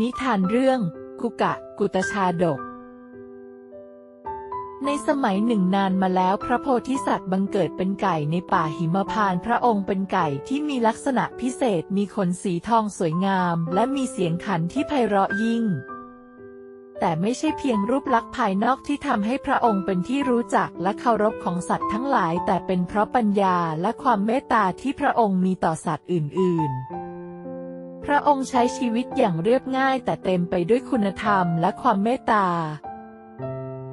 นิทานเรื่องกุกะกุตชาดก ในสมัยหนึ่งนานมาแล้วพระโพธิสัตว์บังเกิดเป็นไก่ในป่าหิมพานต์พระองค์เป็นไก่ที่มีลักษณะพิเศษมีขนสีทองสวยงาม และมีเสียงขันที่ไพเราะยิ่ง แต่ไม่ใช่เพียงรูปลักษณ์ภายนอกที่ทำให้พระองค์เป็นที่รู้จักและเคารพของสัตว์ทั้งหลาย แต่เป็นเพราะปัญญาและความเมตตาที่พระองค์มีต่อสัตว์อื่น ๆ พระองค์ใช้ชีวิตอย่างเรียบง่ายแต่เต็มไปด้วยคุณธรรมและความเมตตา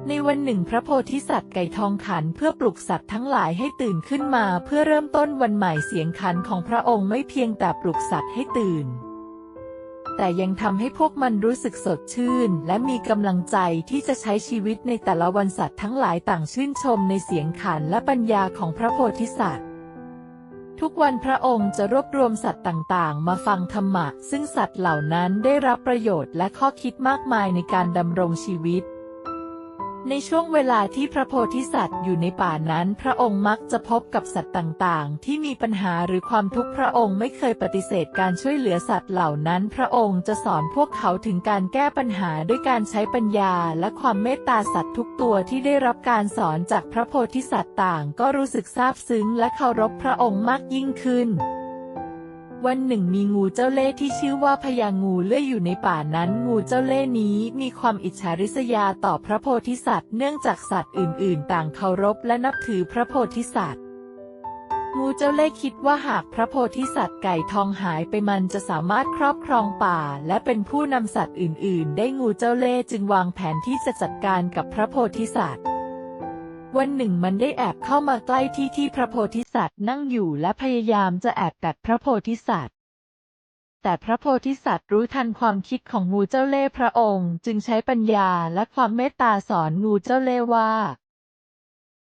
ในวันหนึ่งพระโพธิสัตว์ไก่ทองขันเพื่อปลุกสัตว์ทั้งหลายให้ตื่นขึ้นมาเพื่อเริ่มต้นวันใหม่เสียงขันของพระองค์ไม่เพียงแต่ปลุกสัตว์ให้ตื่น แต่ยังทำให้พวกมันรู้สึกสดชื่น และมีกำลังใจที่จะใช้ชีวิตในแต่ละวันสัตว์ทั้งหลายต่างชื่นชมในเสียงขันและปัญญาของพระโพธิสัตว์ ทุกวันพระองค์จะรวบรวมสัตว์ต่างๆ มาฟังธรรมะ ซึ่งสัตว์เหล่านั้นได้รับประโยชน์และข้อคิดมากมายในการดำรงชีวิต ในช่วงเวลาที่พระโพธิสัตว์อยู่ในป่านั้น พระองค์มักจะพบกับสัตว์ต่างๆ ที่มีปัญหาหรือความทุกข์พระองค์ไม่เคยปฏิเสธการช่วยเหลือสัตว์เหล่านั้น พระองค์จะสอนพวกเขาถึงการแก้ปัญหาด้วยการใช้ปัญญาและความเมตตาสัตว์ทุกตัวที่ได้รับการสอนจากพระโพธิสัตว์ต่าง ก็รู้สึกซาบซึ้งและเคารพพระองค์มากยิ่งขึ้น วันหนึ่งมีงูเจ้าเล่ห์ที่ชื่อว่าพญางูเลื่อยอยู่ในป่านั้น งูเจ้าเล่ห์นี้มีความอิจฉาริษยาต่อพระโพธิสัตว์เนื่องจากสัตว์อื่น ๆ ต่างเคารพและนับถือพระโพธิสัตว์ งูเจ้าเล่ห์คิดว่าหากพระโพธิสัตว์ไก่ทองหายไปมันจะสามารถครอบครองป่า และเป็นผู้นำสัตว์อื่น ๆ ได้งูเจ้าเล่ห์จึงวางแผนที่จะจัดการกับพระโพธิสัตว์ วันหนึ่งมันได้แอบเข้ามาใกล้ที่ที่พระโพธิสัตว์นั่งอยู่และพยายามจะแอบกัดพระโพธิสัตว์ แต่พระโพธิสัตว์รู้ทันความคิดของงูเจ้าเล่ห์พระองค์ จึงใช้ปัญญาและความเมตตาสอนงูเจ้าเล่ห์ว่า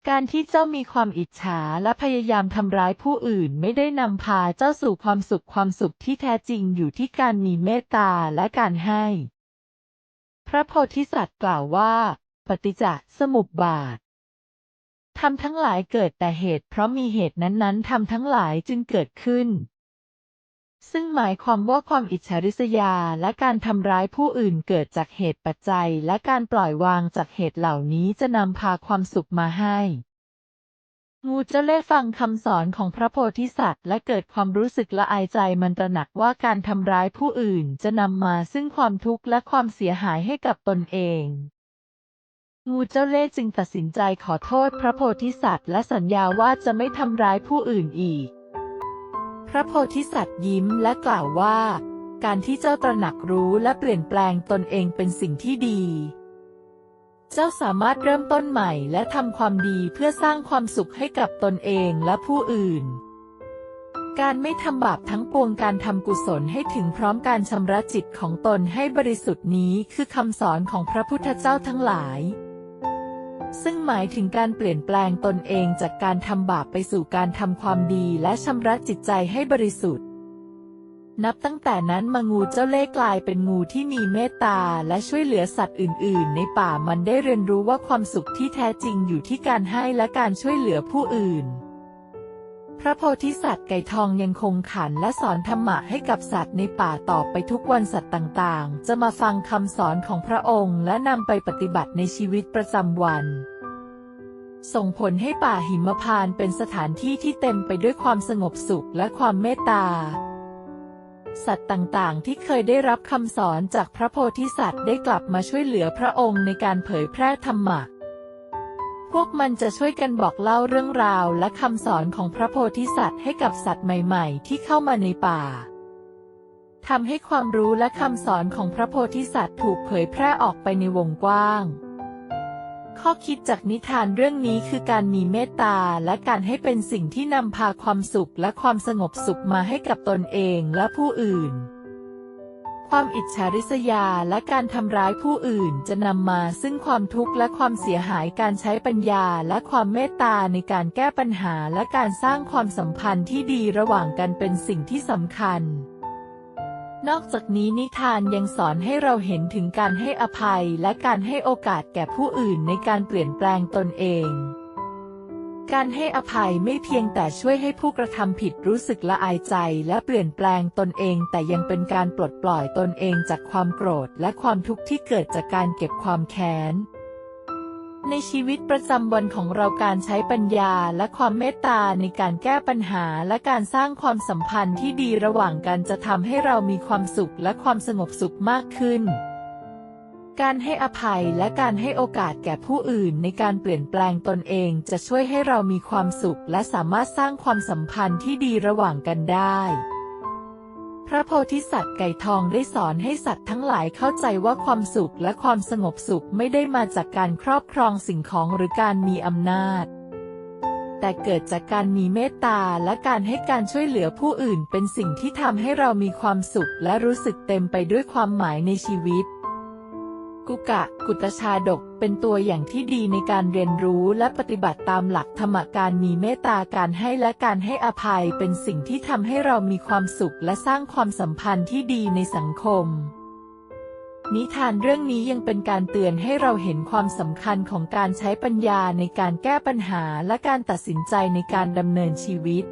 การที่เจ้ามีความอิจฉาและพยายามทำร้ายผู้อื่นไม่ได้นำพาเจ้าสู่ความสุขความสุขที่แท้จริงอยู่ที่การมีเมตตาและการให้ พระโพธิสัตว์กล่าวว่า ปฏิจจสมุปบาท ทำทั้งหลายเกิดแต่เหตุ เพราะมีเหตุนั้นๆทำทั้งหลายจึงเกิดขึ้น ซึ่งหมายความว่าความอิจฉาริษยาและการทำร้ายผู้อื่นเกิดจากเหตุปัจจัย และการปล่อยวางจากเหตุเหล่านี้จะนำพาความสุขมาให้งูเจ้าเล่ฟังคำสอนของพระโพธิสัตว์ และเกิดความรู้สึกละอายใจมันตระหนักว่าการทำร้ายผู้อื่นจะนำมาซึ่งความทุกข์และความเสียหายให้กับตนเอง งูเจ้าเล่ห์จึงตัดสินใจขอโทษพระโพธิสัตว์และสัญญาว่าจะไม่ทำร้ายผู้อื่นอีก พระโพธิสัตว์ยิ้มและกล่าวว่า การที่เจ้าตระหนักรู้และเปลี่ยนแปลงตนเองเป็นสิ่งที่ดี เจ้าสามารถเริ่มต้นใหม่และทำความดีเพื่อสร้างความสุขให้กับตนเองและผู้อื่น การไม่ทำบาปทั้งปวงการทำกุศลให้ถึงพร้อมการชำระจิตของตนให้บริสุทธิ์นี้คือคำสอนของพระพุทธเจ้าทั้งหลาย ซึ่งหมายถึงการเปลี่ยนแปลงตนเองจากการทำบาปไปสู่การทำความดีและชำระจิตใจให้บริสุทธิ์ นับตั้งแต่นั้นมางูเจ้าเล่กลายเป็นงูที่มีเมตตาและช่วยเหลือสัตว์อื่น ๆ ในป่ามันได้เรียนรู้ว่าความสุขที่แท้จริงอยู่ที่การให้และการช่วยเหลือผู้อื่น พระโพธิสัตว์ไก่ทองยังคงขันและสอนธรรมะให้กับสัตว์ในป่าต่อไปทุกวันสัตว์ต่างๆ จะมาฟังคำสอนของพระองค์และนำไปปฏิบัติในชีวิตประจำวัน ส่งผลให้ป่าหิมพานต์เป็นสถานที่ที่เต็มไปด้วยความสงบสุขและความเมตตา สัตว์ต่างๆ ที่เคยได้รับคำสอนจากพระโพธิสัตว์ได้กลับมาช่วยเหลือพระองค์ในการเผยแพร่ธรรมะ พวกมันจะช่วยกันบอกเล่าเรื่องราวและคำสอนของพระโพธิสัตว์ให้กับสัตว์ใหม่ๆ ที่เข้ามาในป่าทำให้ความรู้และคำสอนของพระโพธิสัตว์ถูกเผยแพร่ออกไปในวงกว้าง ข้อคิดจากนิทานเรื่องนี้คือการมีเมตตาและการให้เป็นสิ่งที่นำพาความสุขและความสงบสุขมาให้กับตนเองและผู้อื่น ความอิจฉาริษยาและการทำร้ายผู้อื่นจะนำมาซึ่งความทุกข์และความเสียหายการใช้ปัญญาและความเมตตาในการแก้ปัญหาและการสร้างความสัมพันธ์ที่ดีระหว่างกันเป็นสิ่งที่สำคัญ นอกจากนี้นิทานยังสอนให้เราเห็นถึงการให้อภัยและการให้โอกาสแก่ผู้อื่นในการเปลี่ยนแปลงตนเอง การให้อภัยไม่เพียงแต่ช่วยให้ผู้กระทำผิดรู้สึกละอายใจและเปลี่ยนแปลงตนเอง แต่ยังเป็นการปลดปล่อยตนเองจากความโกรธและความทุกข์ที่เกิดจากการเก็บความแค้น ในชีวิตประจำวันของเราการใช้ปัญญาและความเมตตาในการแก้ปัญหาและการสร้างความสัมพันธ์ที่ดีระหว่างกันจะทำให้เรามีความสุขและความสงบสุขมากขึ้น การให้อภัยและการให้โอกาสแก่ผู้อื่นในการเปลี่ยนแปลงตนเองจะช่วยให้เรามีความสุขและสามารถสร้างความสัมพันธ์ที่ดีระหว่างกันได้ พระโพธิสัตว์ไก่ทองได้สอนให้สัตว์ทั้งหลายเข้าใจว่าความสุขและความสงบสุขไม่ได้มาจากการครอบครองสิ่งของหรือการมีอำนาจ แต่เกิดจากการมีเมตตาและการให้การช่วยเหลือผู้อื่นเป็นสิ่งที่ทำให้เรามีความสุขและรู้สึกเต็มไปด้วยความหมายในชีวิต กุกะกุตชาดกเป็นตัวอย่างที่ดีในการเรียนรู้และปฏิบัติตามหลักธรรมการมีเมตตาการให้และการให้อภัยเป็นสิ่งที่ทำให้เรามีความสุขและสร้างความสัมพันธ์ที่ดีในสังคม นิทานเรื่องนี้ยังเป็นการเตือนให้เราเห็นความสำคัญของการใช้ปัญญาในการแก้ปัญหาและการตัดสินใจในการดำเนินชีวิต